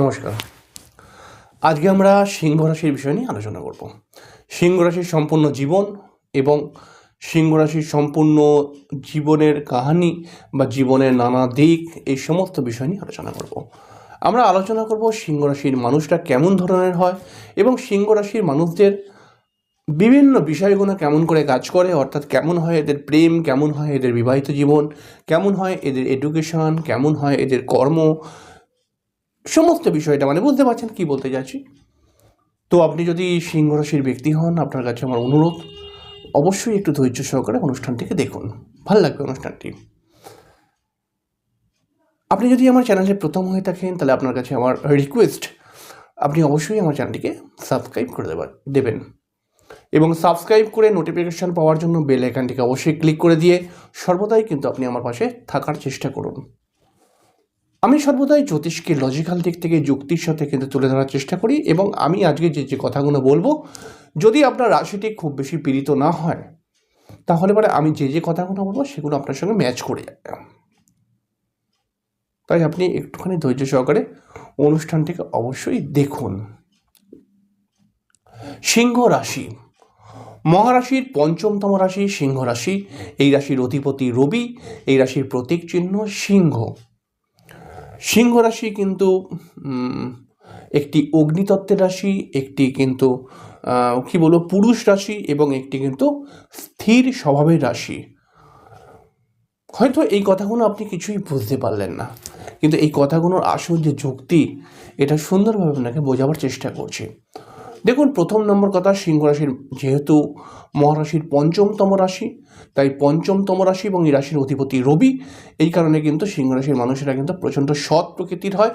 নমস্কার। আজকে আমরা সিংহ রাশির বিষয় নিয়ে আলোচনা করব। সিংহ রাশির সম্পূর্ণ জীবন এবং সিংহ রাশির সম্পূর্ণ জীবনের কাহিনী বা জীবনের নানা দিক এই সমস্ত বিষয় নিয়ে আলোচনা করব। আমরা আলোচনা করব সিংহ রাশির মানুষটা কেমন ধরনের হয় এবং সিংহ রাশির মানুষদের বিভিন্ন বিষয়গুলো কেমন করে কাজ করে, অর্থাৎ কেমন হয় এদের প্রেম, কেমন হয় এদের বিবাহিত জীবন, কেমন হয় এদের এডুকেশন কেমন হয় এদের কর্ম সমস্ত বিষয়টা মানে বুঝতে পারছেন কি বলতে যাচ্ছি তো আপনি যদি সিংহ রাশির ব্যক্তি হন, আপনার কাছে আমার অনুরোধ, অবশ্যই একটু ধৈর্য সহকারে অনুষ্ঠানটিকে দেখুন। ভালো লাগবে অনুষ্ঠানটি। আপনি যদি আমার চ্যানেলে প্রথম হয়ে থাকেন, তাহলে আপনার কাছে আমার রিকোয়েস্ট আপনি অবশ্যই আমার চ্যানেলটিকে সাবস্ক্রাইব করে দেবেন দেবেন। এবং সাবস্ক্রাইব করে নোটিফিকেশান পাওয়ার জন্য বেল আইকনটিকে অবশ্যই ক্লিক করে দিয়ে সর্বদাই কিন্তু আপনি আমার পাশে থাকার চেষ্টা করুন। আমি সর্বদাই জ্যোতিষকে লজিক্যাল দিক থেকে, যুক্তির সাথে কিন্তু তুলে ধরার চেষ্টা করি এবং আমি আজকে যে যে কথাগুলো বলব, যদি আপনার রাশিটি খুব বেশি পীড়িত না হয়, তাহলে পরে আমি যে যে কথাগুলো বলব, সেগুলো আপনার সঙ্গে ম্যাচ করে যাবে। তাই আপনি একটুখানি ধৈর্য সহকারে অনুষ্ঠানটিকে অবশ্যই দেখুন। সিংহ রাশি। মহারাশির পঞ্চমতম রাশি সিংহ রাশি। এই রাশির অধিপতি রবি, এই রাশির প্রতীক চিহ্ন সিংহ। সিংহ রাশি কিন্তু একটি অগ্নিতত্ত্বের রাশি, একটি কিন্তু কী বলব, পুরুষ রাশি এবং একটি কিন্তু স্থির স্বভাবের রাশি। হয়তো এই কথাগুলো আপনি কিছুই বুঝতে পারলেন না, কিন্তু এই কথাগুলোর আসল যে যুক্তি, এটা সুন্দরভাবে আপনাকে বোঝাবার চেষ্টা করছি। দেখুন, প্রথম নম্বর কথা সিংহ রাশির, যেহেতু মহারাশির পঞ্চমতম রাশি, তাই পঞ্চমতম রাশি এবং এই রাশির অধিপতি রবি, এই কারণে কিন্তু সিংহ রাশির মানুষেরা কিন্তু প্রচণ্ড সৎ প্রকৃতির হয়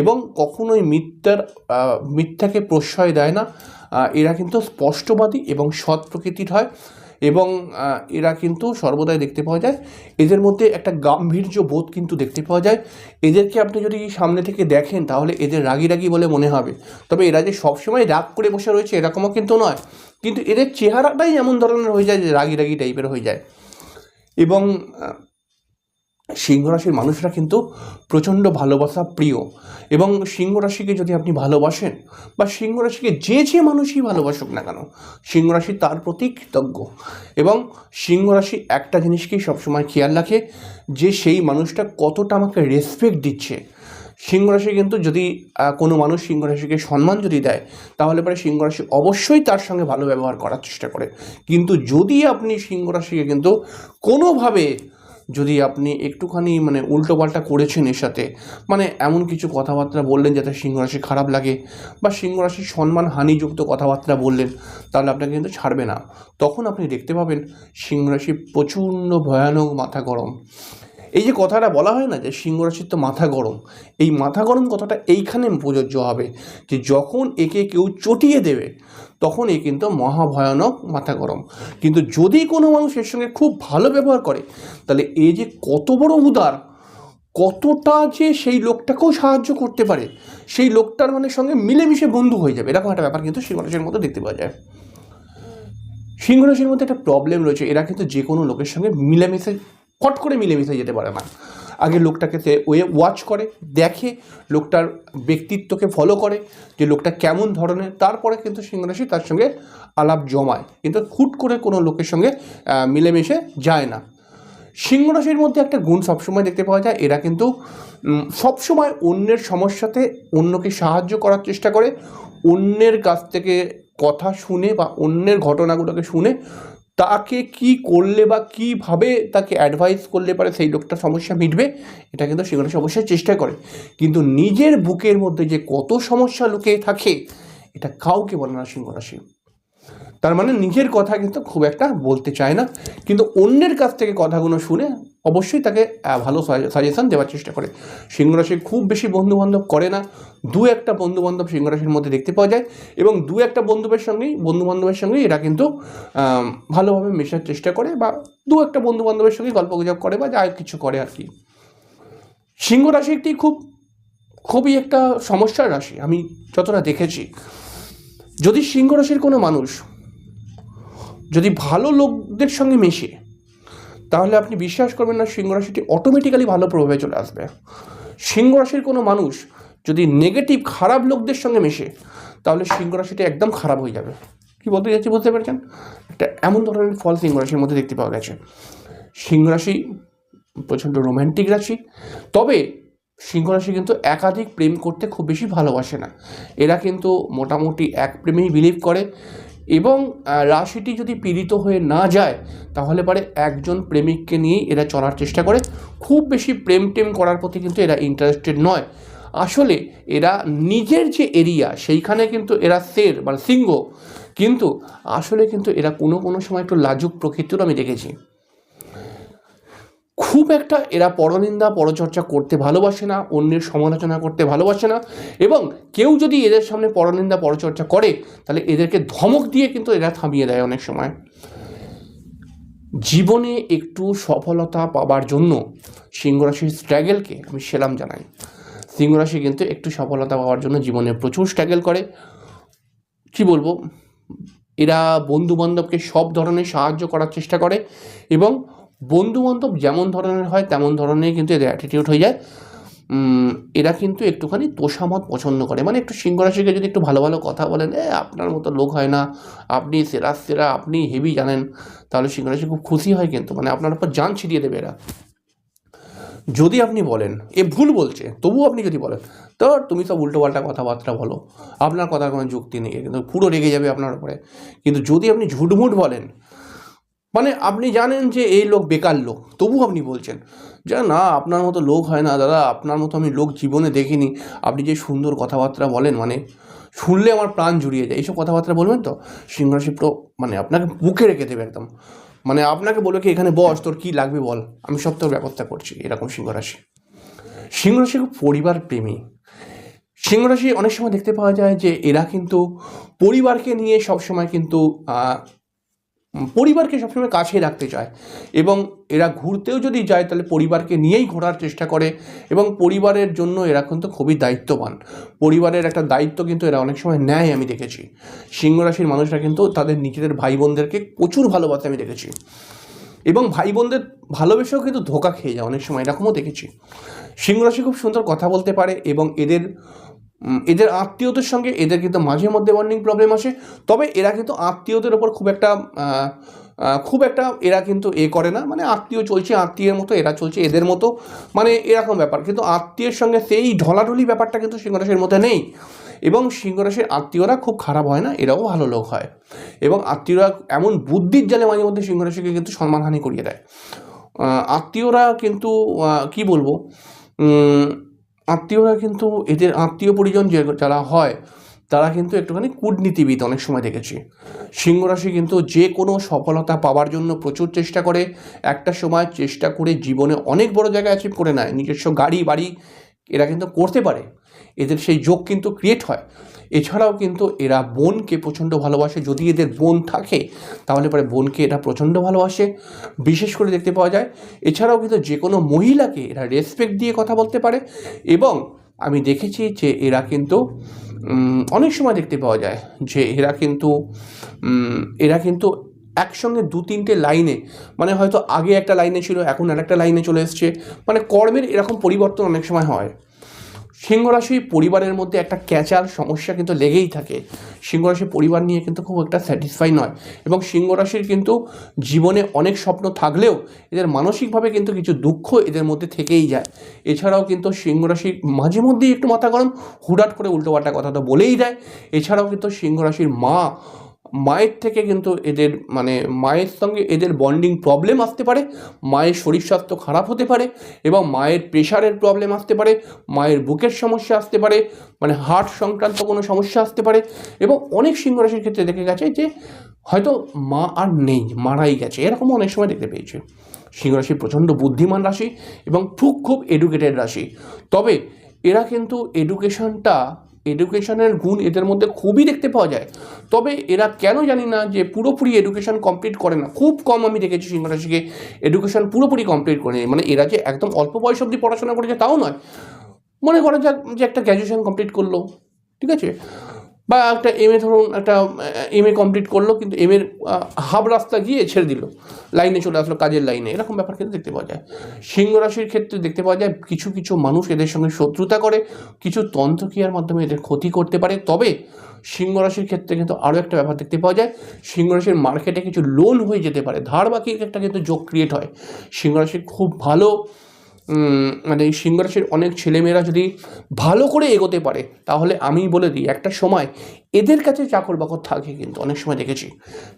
এবং কখনোই মিথ্যার মিথ্যাকে প্রশ্রয় দেয় না। এরা কিন্তু স্পষ্টবাদী এবং সৎ প্রকৃতির হয়। এবং এরা কিন্তু সর্বদাই দেখতে পাওয়া যায়। এদের মধ্যে একটা গাম্ভীর্য বোধ কিন্তু দেখতে পাওয়া যায়। এদেরকে আপনি যদি সামনে থেকে দেখেন, তাহলে এদের রাগি রাগি বলে মনে হবে। তবে এরা যে সবসময় রাগ করে বসে রয়েছে, এরকমও কিন্তু নয়। কিন্তু এদের চেহারাটাই এমন ধরনের হয়ে যায় যে রাগি রাগি টাইপের হয়ে যায়। এবং সিংহ রাশির মানুষরা কিন্তু প্রচণ্ড ভালোবাসা প্রিয়। এবং সিংহ রাশিকে যদি আপনি ভালোবাসেন বা সিংহ রাশিকে যে যে মানুষই ভালোবাসুক না কেন, সিংহ রাশি তার প্রতি কৃতজ্ঞ। এবং সিংহ রাশি একটা জিনিসকেই সবসময় খেয়াল রাখে যে সেই মানুষটা কতটা আমাকে রেসপেক্ট দিচ্ছে। সিংহ রাশি কিন্তু যদি কোনো মানুষ সিংহ রাশিকে সম্মান যদি দেয়, তাহলে পরে সিংহ রাশি অবশ্যই তার সঙ্গে ভালো ব্যবহার করার চেষ্টা করে। কিন্তু যদি আপনি সিংহ রাশিকে কিন্তু কোনোভাবে যদি আপনি একটুখানি মানে উল্টোপাল্টা করেছেন এর সাথে মানে এমন কিছু কথাবার্তা বললেন যাতে সিংহ রাশি খারাপ লাগে বা সিংহ রাশির সম্মান হানিযুক্ত কথাবার্তা বললেন, তাহলে আপনাকে কিন্তু ছাড়বে না। তখন আপনি দেখতে পাবেন সিংহ রাশি প্রচণ্ড ভয়ানক মাথা গরম। এই যে কথাটা বলা হয় না যে সিংহ রাশির তো মাথা গরম, এই মাথা গরম কথাটা এইখানে প্রযোজ্য হবে যে যখন একে কেউ চটিয়ে দেবে তখন এ কিন্তু মহাভয়ানক মাথা গরম। কিন্তু যদি কোনো মানুষ এর সঙ্গে খুব ভালো ব্যবহার করে, তাহলে এই যে কত বড় উদার, কতটা যে সেই লোকটাকেও সাহায্য করতে পারে, সেই লোকটার মানে সঙ্গে মিলেমিশে বন্ধু হয়ে যাবে। এরকম একটা ব্যাপার কিন্তু সিংহ রাশির মধ্যে দেখতে পাওয়া যায়। সিংহ রাশির মধ্যে একটা প্রবলেম রয়েছে, এরা কিন্তু যে কোনো লোকের সঙ্গে মিলেমিশে, ফট করে মিলেমিশে যেতে পারে না। আগে লোকটাকে সে ওয়ে ওয়াচ করে, দেখে, লোকটার ব্যক্তিত্বকে ফলো করে যে লোকটা কেমন ধরনের, তারপরে কিন্তু সিংহ রাশি তার সঙ্গে আলাপ জমায়। কিন্তু হুট করে কোনো লোকের সঙ্গে মিলেমিশে যায় না। সিংহ রাশির মধ্যে একটা গুণ সবসময় দেখতে পাওয়া যায়, এরা কিন্তু সবসময় অন্যের সমস্যাতে অন্যকে সাহায্য করার চেষ্টা করে, অন্যের কাছ থেকে কথা শুনে বা অন্যের ঘটনাগুলোকে শুনে তাকে কি করলে বা কীভাবে তাকে অ্যাডভাইস করলে পারে সেই লোকটা সমস্যা মিটবে, এটা কিন্তু সেগুলো সমস্যার চেষ্টা করে। কিন্তু নিজের বুকের মধ্যে যে কত সমস্যা লুকিয়ে থাকে, এটা কাউকে বলে না সিংহ রাশি তার মানে নিজের কথা কিন্তু খুব একটা বলতে চায় না। কিন্তু অন্যের কাছ থেকে কথাগুলো শুনে অবশ্যই তাকে ভালো সাজেশান দেওয়ার চেষ্টা করে। সিংহরাশি খুব বেশি বন্ধুবান্ধব করে না। দু একটা বন্ধুবান্ধব সিংহরাশির মধ্যে দেখতে পাওয়া যায় এবং দু একটা বন্ধুদের সঙ্গেই, বন্ধুবান্ধবের সঙ্গেই এরা কিন্তু ভালোভাবে মেশার চেষ্টা করে বা দু একটা বন্ধুবান্ধবের সঙ্গে গল্প গুজব করে বা যা কিছু করে আর কি। সিংহ রাশি একটি খুব, খুবই একটা সমস্যার রাশি, আমি যতটা দেখেছি। যদি সিংহ রাশির কোনো মানুষ যদি ভালো লোকদের সঙ্গে মেশে, তাহলে আপনি বিশ্বাস করবেন না সিংহ রাশিটি অটোমেটিক্যালি ভালো প্রভাবে চলে আসবে। সিংহ রাশির কোনো মানুষ যদি নেগেটিভ খারাপ লোকদের সঙ্গে মেশে, তাহলে সিংহ রাশিটা একদম খারাপ হয়ে যাবে। কি বলতে যাচ্ছি বুঝতে পারছেন? একটা এমন ধরনের ফল সিংহ রাশির মধ্যে দেখতে পাওয়া গেছে। সিংহ রাশি প্রচণ্ড রোম্যান্টিক রাশি, তবে সিংহ রাশি কিন্তু একাধিক প্রেম করতে খুব বেশি ভালোবাসে না। এরা কিন্তু মোটামুটি এক প্রেমেই বিলিভ করে। এবং রাশিটি যদি পীড়িত হয়ে না যায়, তাহলে পরে একজন প্রেমিককে নিয়েই এরা চলার চেষ্টা করে। খুব বেশি প্রেম টেম করার প্রতি কিন্তু এরা ইন্টারেস্টেড নয়। আসলে এরা নিজের যে এরিয়া সেইখানে কিন্তু এরা সের মানে সিংহ। কিন্তু আসলে কিন্তু এরা কোনো কোনো সময় একটু লাজুক প্রকৃতিরও আমি দেখেছি। খুব একটা এরা পরনিন্দা, পরচর্চা করতে ভালোবাসে না, অন্যের সমালোচনা করতে ভালোবাসে না এবং কেউ যদি এদের সামনে পরনিন্দা, পরচর্চা করে, তাহলে এদেরকে ধমক দিয়ে কিন্তু এরা থামিয়ে দেয় অনেক সময়। জীবনে একটু সফলতা পাবার জন্য সিংহরাশির স্ট্রাগেলকে আমি সেলাম জানাই। সিংহরাশি কিন্তু একটু সফলতা পাওয়ার জন্য জীবনে প্রচুর স্ট্রাগল করে। কি বলব? এরা বন্ধু বান্ধবকে সব ধরনের সাহায্য করার চেষ্টা করে এবং বন্ধু বান্ধব যেমন ধরনের হয়, তেমন ধরনের কিন্তু এদের অ্যাটিটিউড হয়ে যায়। এরা কিন্তু একটুখানি তোষামত পছন্দ করে। মানে একটু সিংহরাশিকে যদি একটু ভালো ভালো কথা বলেন, এ, আপনার মতো লোক হয় না। আপনি সেরা সেরা, আপনি হেভি জানেন। তাহলে সিংহরাশি খুব খুশি হয় কিন্তু। মানে আপনার উপর জান ছিটিয়ে দেবে এরা। যদি আপনি বলেন, এ ভুল বলছে, তবুও আপনি যদি বলেন তো তুমি সব উল্টোপাল্টা কথাবার্তা বলো। আপনার কথার কোনো যুক্তি নেই, কিন্তু পুরো রেগে যাবে আপনার উপরে। কিন্তু যদি আপনি ঝুটমুট বলেন মানে আপনি জানেন যে এই লোক বেকার লোক, তবু আপনি বলছেন, যে না, আপনার মতো লোক হয় না দাদা, আপনার মতো আমি লোক জীবনে দেখিনি। আপনি যে সুন্দর কথাবার্তা বলেন মানে শুনলে আমার প্রাণ জুড়িয়ে যায়। এইসব কথাবার্তা বলবেন তো? সিংহরাশি তো মানে আপনাকে বুকে রেখে দেবে একদম। মানে আপনাকে বলবে কি, এখানে বস, তোর কী লাগবে বল? আমি সব তোর ব্যবস্থা করছি। এরকম সিংহরাশি। সিংহরাশি খুব পরিবার প্রেমী সিংহরাশি অনেক সময় দেখতে পাওয়া যায় যে, এরা কিন্তু পরিবারকে নিয়ে সবসময় কিন্তু পরিবারকে সবসময় কাছে রাখতে চায় এবং এরা ঘুরতেও যদি যায় তাহলে পরিবারকে নিয়েই ঘোরার চেষ্টা করে এবং পরিবারের জন্য এরা কিন্তু খুবই দায়িত্ববান। পরিবারের একটা দায়িত্ব কিন্তু এরা অনেক সময় নেয় আমি দেখেছি। সিংহরাশির মানুষরা কিন্তু তাদের নিজেদের ভাই বোনদেরকে প্রচুর ভালোবাসে আমি দেখেছি। এবং ভাই বোনদের ভালোবেসেও কিন্তু ধোকা খেয়ে যায়, অনেক সময় এরকমও দেখেছি। সিংহরাশি খুব সুন্দর কথা বলতে পারে এবং এদের এদের আত্মীয়দের সঙ্গে, এদের কিন্তু মাঝে মধ্যে বন্ডিং প্রবলেম আসে। তবে এরা কিন্তু আত্মীয়দের ওপর খুব একটা খুব একটা এরা কিন্তু এ করে না। মানে আত্মীয় চলছে, আত্মীয়ের মতো, এরা চলছে এদের মতো। মানে এরকম ব্যাপার। কিন্তু আত্মীয়ের সঙ্গে সেই ঢলাঢলি ব্যাপারটা কিন্তু সিংহরাশির মধ্যে নেই। এবং সিংহরাশির আত্মীয়রা খুব খারাপ হয় না, এরাও ভালো লোক হয়। এবং আত্মীয়রা এমন বুদ্ধির জালে মাঝে মধ্যে সিংহরাশিকে কিন্তু সম্মানহানি করিয়ে দেয়। আত্মীয়রা কিন্তু কি বলব? আত্মীয়রা কিন্তু এদের আত্মীয় পরিজন যে যারা হয়, তারা কিন্তু একটুখানি কূটনীতিবিদ অনেক সময় দেখেছি। সিংহরাশি কিন্তু যে কোনো সফলতা পাওয়ার জন্য প্রচুর চেষ্টা করে, একটা সময় চেষ্টা করে জীবনে অনেক বড় জায়গায় অ্যাচিভ করে নেয়। নিজস্ব গাড়ি, বাড়ি এরা কিন্তু করতে পারে। এদের সেই যোগ কিন্তু ক্রিয়েট হয়। এছাড়াও কিন্তু এরা বোনকে প্রচণ্ড ভালোবাসে। যদি এদের বোন থাকে, তাহলে পরে বোনকে এরা প্রচণ্ড ভালোবাসে। বিশেষ করে দেখতে পাওয়া যায়, এছাড়াও কিন্তু যে কোনো মহিলাকে এরা রেসপেক্ট দিয়ে কথা বলতে পারে। এবং আমি দেখেছি যে এরা কিন্তু অনেক সময় দেখতে পাওয়া যায় যে এরা কিন্তু এরা কিন্তু একসঙ্গে দু তিনটে লাইনে মানে হয়তো আগে একটা লাইনে ছিল, এখন আর একটা লাইনে চলে এসছে। মানে কর্মের এরকম পরিবর্তন অনেক সময় হয়। সিংহরাশি পরিবারের মধ্যে একটা ক্যাচাল সমস্যা কিন্তু লেগেই থাকে। সিংহরাশি পরিবার নিয়ে কিন্তু খুব একটা স্যাটিসফাই নয় এবং সিংহরাশির কিন্তু জীবনে অনেক স্বপ্ন থাকলেও এদের মানসিকভাবে কিন্তু কিছু দুঃখ এদের মধ্যে থেকেই যায়। এছাড়াও কিন্তু সিংহরাশি মাঝে মধ্যেই একটু মাথা গরম, হুটহাট করে উল্টোপাল্টা কথা তো বলেই দেয়। এছাড়াও কিন্তু সিংহরাশির মা মায়ের থেকে কিন্তু এদের মানে মায়ের সঙ্গে এদের বন্ডিং প্রবলেম আসতে পারে, মায়ের শরীর স্বাস্থ্য খারাপ হতে পারে এবং মায়ের প্রেশারের প্রবলেম আসতে পারে, মায়ের বুকের সমস্যা আসতে পারে মানে হার্ট সংক্রান্ত কোনো সমস্যা আসতে পারে এবং অনেক সিংহরাশির ক্ষেত্রে দেখে গেছে যে হয়তো মা আর নেই, মারাই গেছে, এরকমও অনেক সময় দেখতে পেয়েছে। সিংহরাশি প্রচণ্ড বুদ্ধিমান রাশি এবং খুব খুব এডুকেটেড রাশি। তবে এরা কিন্তু এডুকেশনটা এডুকেশনের গুণ এদের মধ্যে খুবই দেখতে পাওয়া যায়। তবে এরা কেন জানি না যে পুরোপুরি এডুকেশন কমপ্লিট করে না। খুব কম আমি দেখেছি সিংহরাশিকে এডুকেশন পুরোপুরি কমপ্লিট করে মানে এরা যে একদম অল্প বয়স অবধি পড়াশোনা করেছে তাও নয়। মনে করা যাক যে একটা গ্র্যাজুয়েশন কমপ্লিট করল। ঠিক আছে? বা একটা এম এ ধরুন, একটা এম এ কমপ্লিট করল, কিন্তু এম এর হাফ রাস্তা গিয়ে ছেড়ে দিল। লাইনে চলে আসলো, কাজের লাইনে এরকম ব্যাপার কিন্তু দেখতে পাওয়া যায়। সিংহ রাশির ক্ষেত্রে দেখতে পাওয়া যায়, কিছু কিছু মানুষ এদের সঙ্গে শত্রুতা করে, কিছু তন্ত্রক্রিয়ার মাধ্যমে এদের ক্ষতি করতে পারে। তবে সিংহ রাশির ক্ষেত্রে কিন্তু আরও একটা ব্যাপার দেখতে পাওয়া যায়, সিংহ রাশির মার্কেটে কিছু লোন হয়ে যেতে পারে। ধার বাকির একটা কিন্তু যোগ ক্রিয়েট হয়। সিংহ রাশির খুব ভালো মানে এই সিংহ রাশির অনেক ছেলেমেয়েরা যদি ভালো করে এগোতে পারে, তাহলে আমি বলে দিই, একটা সময় এদের কাছে চাকর বাকর থাকে কিন্তু, অনেক সময় দেখেছি।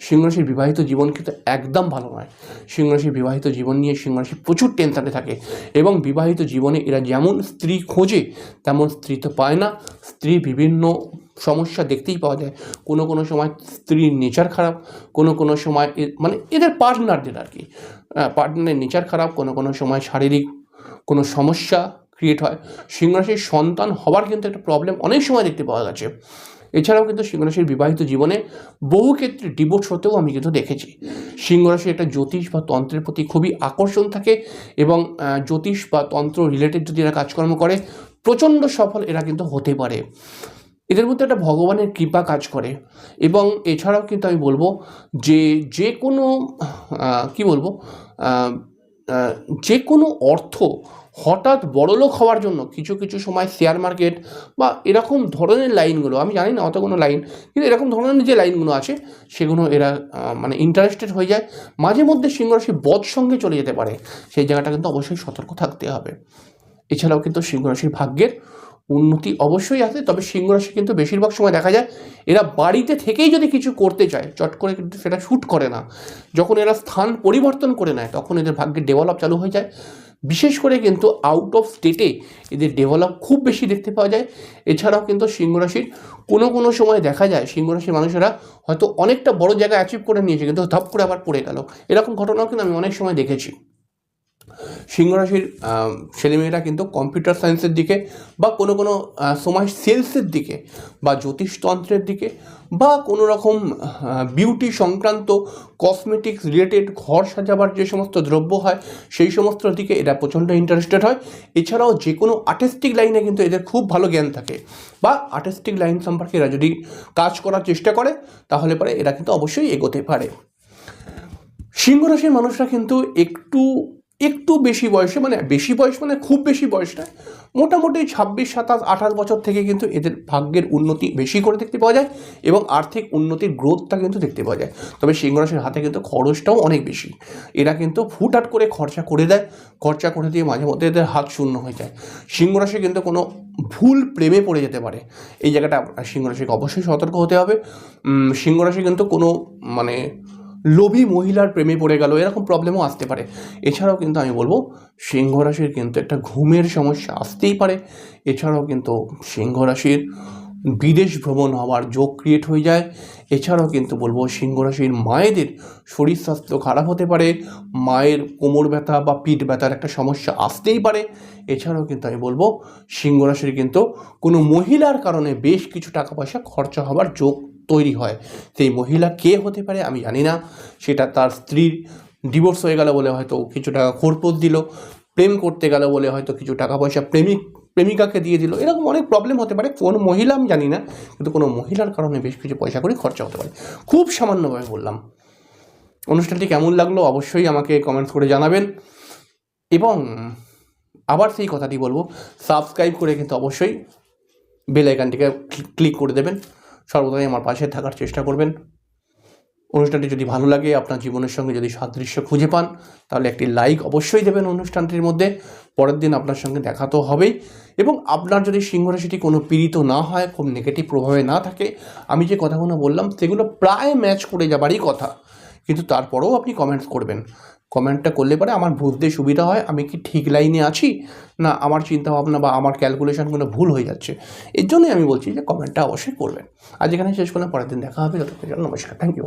সিংহ রাশির বিবাহিত জীবন কিন্তু একদম ভালো নয়। সিংহ রাশির বিবাহিত জীবন নিয়ে সিংহ রাশি প্রচুর টেনশনে থাকে এবং বিবাহিত জীবনে এরা যেমন স্ত্রী খোঁজে, তেমন স্ত্রী তো পায় না। স্ত্রী বিভিন্ন সমস্যা দেখতেই পাওয়া যায়। কোনো কোনো সময় স্ত্রীর নেচার খারাপ, কোনো কোনো সময় মানে এদের পার্টনারদের আর কি। পার্টনারের নেচার খারাপ, কোনো কোনো সময় শারীরিক কোনো সমস্যা ক্রিয়েট হয়, সিংহরাশির সন্তান হওয়ার কিন্তু একটা প্রবলেম অনেক সময় দেখতে পাওয়া গেছে। এছাড়াও কিন্তু সিংহরাশির বিবাহিত জীবনে বহু ক্ষেত্রে ডিভোর্স হতেও আমি কিন্তু দেখেছি। সিংহরাশির একটা জ্যোতিষ বা তন্ত্রের প্রতি খুবই আকর্ষণ থাকে এবং জ্যোতিষ বা তন্ত্র রিলেটেড যদি এরা কাজকর্ম করে, প্রচণ্ড সফল এরা কিন্তু হতে পারে। এদের মধ্যে একটা ভগবানের কৃপা কাজ করে এবং এছাড়াও কিন্তু আমি বলব যে যে কোনো কি বলব যে কোনো অর্থ হঠাৎ বড়লোক হওয়ার জন্য কিছু কিছু সময় শেয়ার মার্কেট বা এরকম ধরনের লাইনগুলো, আমি জানি না অত কোনো লাইন, কিন্তু এরকম ধরনের যে লাইনগুলো আছে, সেগুলো এরা মানে ইন্টারেস্টেড হয়ে যায়। মাঝে মধ্যে সিংহরাশি বধ সঙ্গে চলে যেতে পারে। সেই জায়গাটা কিন্তু অবশ্যই সতর্ক থাকতে হবে। এছাড়াও কিন্তু সিংহরাশির ভাগ্যের উন্নতি অবশ্যই আছে, তবে সিংহরাশি কিন্তু বেশিরভাগ সময় দেখা যায় এরা বাড়িতে থেকেই যদি কিছু করতে চায়, চট করে কিন্তু সেটা শ্যুট করে না। যখন এরা স্থান পরিবর্তন করে নেয়, তখন এদের ভাগ্যে ডেভেলপ চালু হয়ে যায়। বিশেষ করে কিন্তু আউট অফ স্টেটে এদের ডেভেলপ খুব বেশি দেখতে পাওয়া যায়। এছাড়াও কিন্তু সিংহরাশির কোনো কোনো সময় দেখা যায় সিংহরাশির মানুষেরা হয়তো অনেকটা বড় জায়গায় অ্যাচিভ করে নিয়েছে, কিন্তু ধপ করে আবার পড়ে গেল। এরকম ঘটনাও কিন্তু আমি অনেক সময় দেখেছি। সিংহরাশির ছেলেমেয়েরা কিন্তু কম্পিউটার সায়েন্সের দিকে বা কোনো কোনো সময় সেলসের দিকে বা জ্যোতিষতন্ত্রের দিকে বা কোনো রকম বিউটি সংক্রান্ত কসমেটিক্স রিলেটেড ঘর সাজাবার যে সমস্ত দ্রব্য হয়, সেই সমস্ত দিকে এরা প্রচণ্ড ইন্টারেস্টেড হয়। এছাড়াও যে কোনো আর্টিস্টিক লাইনে কিন্তু এদের খুব ভালো জ্ঞান থাকে বা আর্টিস্টিক লাইন সম্পর্কে এরা যদি কাজ করার চেষ্টা করে, তাহলে পরে এরা কিন্তু অবশ্যই এগোতে পারে। সিংহ রাশির মানুষরা কিন্তু একটু একটু বেশি বয়সে মানে বেশি বয়স মানে খুব বেশি বয়স নয় মোটামুটি ছাব্বিশ সাতাশ আঠাশ বছর থেকে কিন্তু এদের ভাগ্যের উন্নতি বেশি করে দেখতে পাওয়া যায় এবং আর্থিক উন্নতির গ্রোথটা কিন্তু দেখতে পাওয়া যায়। তবে সিংহ রাশির হাতে কিন্তু খরচটাও অনেক বেশি। এরা কিন্তু ফুটহাট করে খরচা করে দেয় খরচা করে দিয়ে মাঝে মধ্যে এদের হাত শূন্য হয়ে যায়। সিংহ রাশি কিন্তু কোনো ভুল প্রেমে পড়ে যেতে পারে। এই জায়গাটা আপনার সিংহ রাশিকে অবশ্যই সতর্ক হতে হবে। উম, সিংহ কিন্তু কোনো মানে লোভী মহিলার প্রেমে পড়ে গেল, এরকম প্রবলেমও আসতে পারে। এছাড়াও কিন্তু আমি বলব, সিংহ রাশির কিন্তু একটা ঘুমের সমস্যা আসতেই পারে। এছাড়াও কিন্তু সিংহ রাশির বিদেশ ভ্রমণ হওয়ার যোগ ক্রিয়েট হয়ে যায়। এছাড়াও কিন্তু বলব, সিংহ রাশির মায়েদের শরীর স্বাস্থ্য খারাপ হতে পারে। মায়ের কোমর ব্যথা বা পিঠ ব্যথার একটা সমস্যা আসতেই পারে। এছাড়াও কিন্তু আমি বলব, সিংহ রাশির কিন্তু কোনো মহিলার কারণে বেশ কিছু টাকা পয়সা খরচা হবার যোগ তৈরি হয়। সেই মহিলা কে হতে পারে আমি জানি না। সেটা তার স্ত্রীর ডিভোর্স হয়ে গেল বলে হয়তো কিছু টাকা খোরপোশ দিল, প্রেম করতে গেল বলে হয়তো কিছু টাকা পয়সা প্রেমিক, প্রেমিকাকে দিয়ে দিল। এরকম অনেক প্রবলেম হতে পারে। কোন মহিলা আমি জানি না, কিন্তু কোনো মহিলার কারণে বেশ কিছু পয়সা করে খরচা হতে পারে। খুব সামান্যভাবে বললাম। অনুষ্ঠানটি কেমন লাগল অবশ্যই আমাকে কমেন্টস করে জানাবেন। এবং আবার সেই কথাটি বলব সাবস্ক্রাইব করে কিন্তু অবশ্যই বেল আইকনটিকে ক্লিক করে দেবেন। সর্বদাই আমার পাশে থাকার চেষ্টা করবেন। অনুষ্ঠানটি যদি ভালো লাগে, আপনার জীবনের সঙ্গে যদি সাদৃশ্য খুঁজে পান, তাহলে একটি লাইক অবশ্যই দেবেন অনুষ্ঠানটির মধ্যে। পরের দিন আপনার সঙ্গে দেখা তো হবেই। এবং আপনার যদি সিংহরাশিটি কোনো পীড়িত না হয়, খুব নেগেটিভ প্রভাবে না থাকে, আমি যে কথাগুলো বললাম, সেগুলো প্রায় ম্যাচ করে যাবারই কথা। কিন্তু তারপরেও আপনি কমেন্টস করবেন। কমেন্টটা করলে পরে আমার বুঝতে সুবিধা হয়, আমি কি ঠিক লাইনে আছি? না, আমার চিন্তাভাবনা বা আমার ক্যালকুলেশনগুলো ভুল হয়ে যাচ্ছে। এর জন্যই আমি বলছি যে কমেন্টটা অবশ্যই করবেন। আজ এখানে শেষ করলাম, পরের দিন দেখা হবে। যতক্ষণ নমস্কার। Thank you